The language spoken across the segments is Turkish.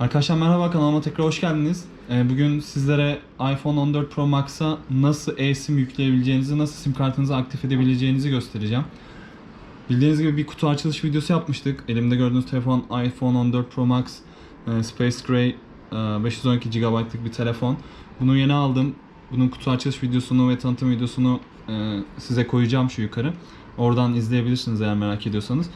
Arkadaşlar merhaba kanalıma tekrar hoş geldiniz. Ee, Bugün sizlere iPhone 14 Pro Max'a nasıl eSIM yükleyebileceğinizi, nasıl sim kartınızı aktif edebileceğinizi göstereceğim. Bildiğiniz gibi bir kutu açılış videosu yapmıştık. Elimde gördüğünüz telefon iPhone 14 Pro Max e, Space Gray e, 512 GB'lık bir telefon. Bunu yeni aldım. Bunun kutu açılış videosunu ve tanıtım videosunu e, size koyacağım şu yukarı. Oradan izleyebilirsiniz eğer merak ediyorsanız.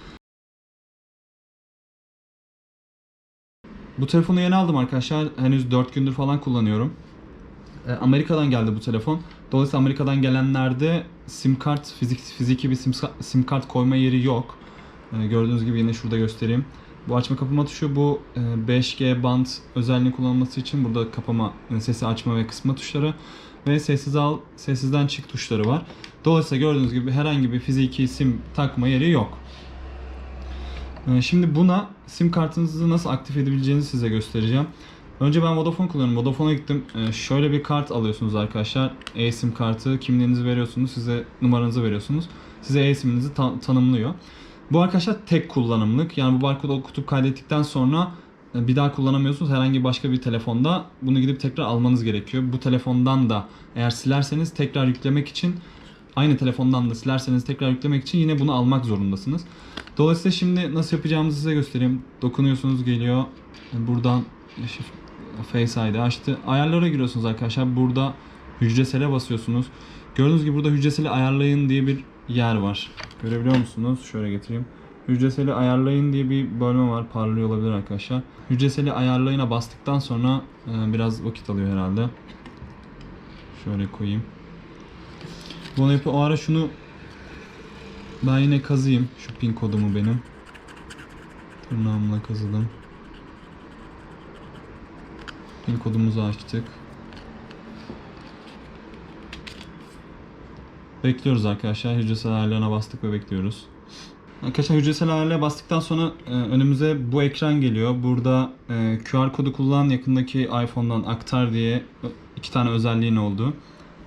Bu telefonu yeni aldım arkadaşlar. Henüz 4 gündür falan kullanıyorum. E, Amerika'dan geldi bu telefon. Dolayısıyla Amerika'dan gelenlerde sim kart, fizik, fiziki bir sim, sim kart koyma yeri yok. E, gördüğünüz gibi yine şurada göstereyim. Bu açma kapama tuşu bu e, 5G band özelliğini kullanılması için burada kapama, e, sesi açma ve kısma tuşları ve sessiz al, sessizden çık tuşları var. Dolayısıyla gördüğünüz gibi herhangi bir fiziki sim takma yeri yok. Ee, Şimdi buna sim kartınızı nasıl aktif edebileceğinizi size göstereceğim. Önce ben Vodafone kullanıyorum. Vodafone'a gittim. Ee, Şöyle bir kart alıyorsunuz arkadaşlar. E-sim kartı. Kimliğinizi veriyorsunuz. Size numaranızı veriyorsunuz. Size e-siminizi ta- tanımlıyor. Bu arkadaşlar tek kullanımlık. Yani bu barkodu okutup kaydettikten sonra e, bir daha kullanamıyorsunuz. Herhangi başka bir telefonda bunu gidip tekrar almanız gerekiyor. Bu telefondan da eğer silerseniz tekrar yüklemek için aynı telefondan da silerseniz tekrar yüklemek için yine bunu almak zorundasınız. Dolayısıyla şimdi nasıl yapacağımızı size göstereyim. Dokunuyorsunuz geliyor. Buradan Face ID açtı. Ayarlara giriyorsunuz arkadaşlar. Burada hücresele basıyorsunuz. Gördüğünüz gibi burada hücreseli ayarlayın diye bir yer var. Görebiliyor musunuz? Şöyle getireyim. Hücreseli ayarlayın diye bir bölme var. Parlıyor olabilir arkadaşlar. Hücreseli ayarlayına bastıktan sonra e, biraz vakit alıyor herhalde. Şöyle koyayım. Bunu yapıyor. O ara şunu ben yine kazıyım. Şu pin kodumu benim. Tırnağımla kazıdım. Pin kodumuzu açtık. Bekliyoruz arkadaşlar. Hücresel ayarlarına bastık ve bekliyoruz. Arkadaşlar hücresel ayarlığa bastıktan sonra e, önümüze bu ekran geliyor. Burada e, QR kodu kullan yakındaki iPhone'dan aktar diye iki tane özelliğin oldu.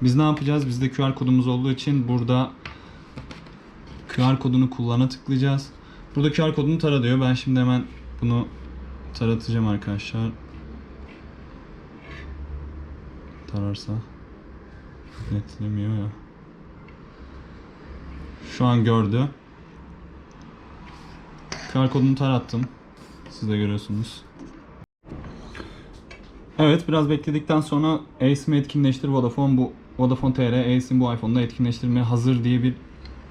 Biz ne yapacağız? Bizde QR kodumuz olduğu için burada QR kodunu kullana tıklayacağız. Burada QR kodunu tara diyor. Ben şimdi hemen bunu taratacağım arkadaşlar. Tararsa netlemiyor ya. Şu an gördü. QR kodunu tarattım. Siz de görüyorsunuz. Evet biraz bekledikten sonra eSIM'i etkinleştir Vodafone bu Vodafone TR eSIM bu iPhone'da etkinleştirmeye hazır diye bir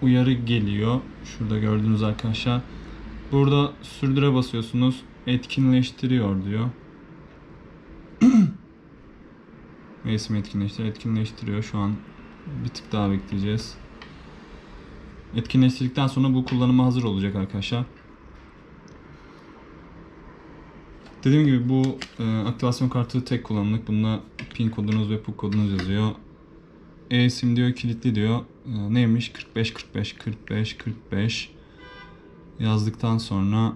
uyarı geliyor. Şurada gördüğünüz arkadaşlar. Burada sürdüre basıyorsunuz. Etkinleştiriyor diyor. eSIM etkinleştir, etkinleştiriyor. Şu an bir tık daha bekleyeceğiz. Etkinleştirdikten sonra bu kullanıma hazır olacak arkadaşlar. Dediğim gibi bu e, aktivasyon kartı tek kullanımlık. Bunda pin kodunuz ve PUK kodunuz yazıyor. eSIM diyor kilitli diyor. E, neymiş? 45 45 45 45 yazdıktan sonra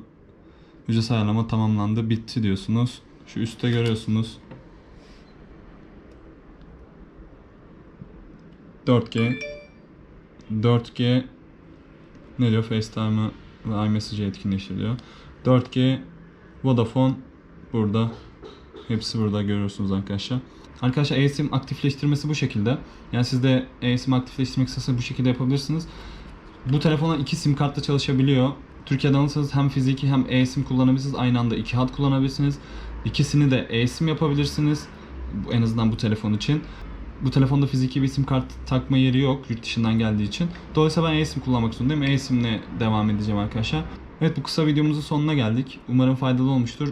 hücresel ayarlama tamamlandı. Bitti diyorsunuz. Şu üstte görüyorsunuz. 4G 4G ne diyor? FaceTime'ı ve iMessage'i etkinleştiriyor. 4G Vodafone burada. Hepsi burada görüyorsunuz arkadaşlar. Arkadaşlar eSIM aktifleştirmesi bu şekilde. Yani siz de eSIM aktifleştirmek isterseniz bu şekilde yapabilirsiniz. Bu telefona iki sim kartla çalışabiliyor. Türkiye'den alırsanız hem fiziki hem eSIM kullanabilirsiniz. Aynı anda iki hat kullanabilirsiniz. İkisini de eSIM yapabilirsiniz. En azından bu telefon için. Bu telefonda fiziki bir sim kart takma yeri yok yurt dışından geldiği için. Dolayısıyla ben eSIM kullanmak zorundayım. eSIM'le devam edeceğim arkadaşlar. Evet bu kısa videomuzun sonuna geldik. Umarım faydalı olmuştur.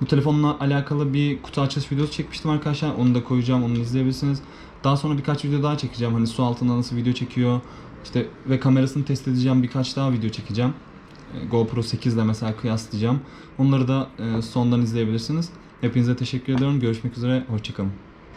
Bu telefonla alakalı bir kutu açılış videosu çekmiştim arkadaşlar. Onu da koyacağım, onu izleyebilirsiniz. Daha sonra birkaç video daha çekeceğim. Hani su altında nasıl video çekiyor. İşte ve kamerasını test edeceğim. Birkaç daha video çekeceğim. E, GoPro 8 ile mesela kıyaslayacağım. Onları da e, sondan izleyebilirsiniz. Hepinize teşekkür ediyorum. Görüşmek üzere. Hoşçakalın.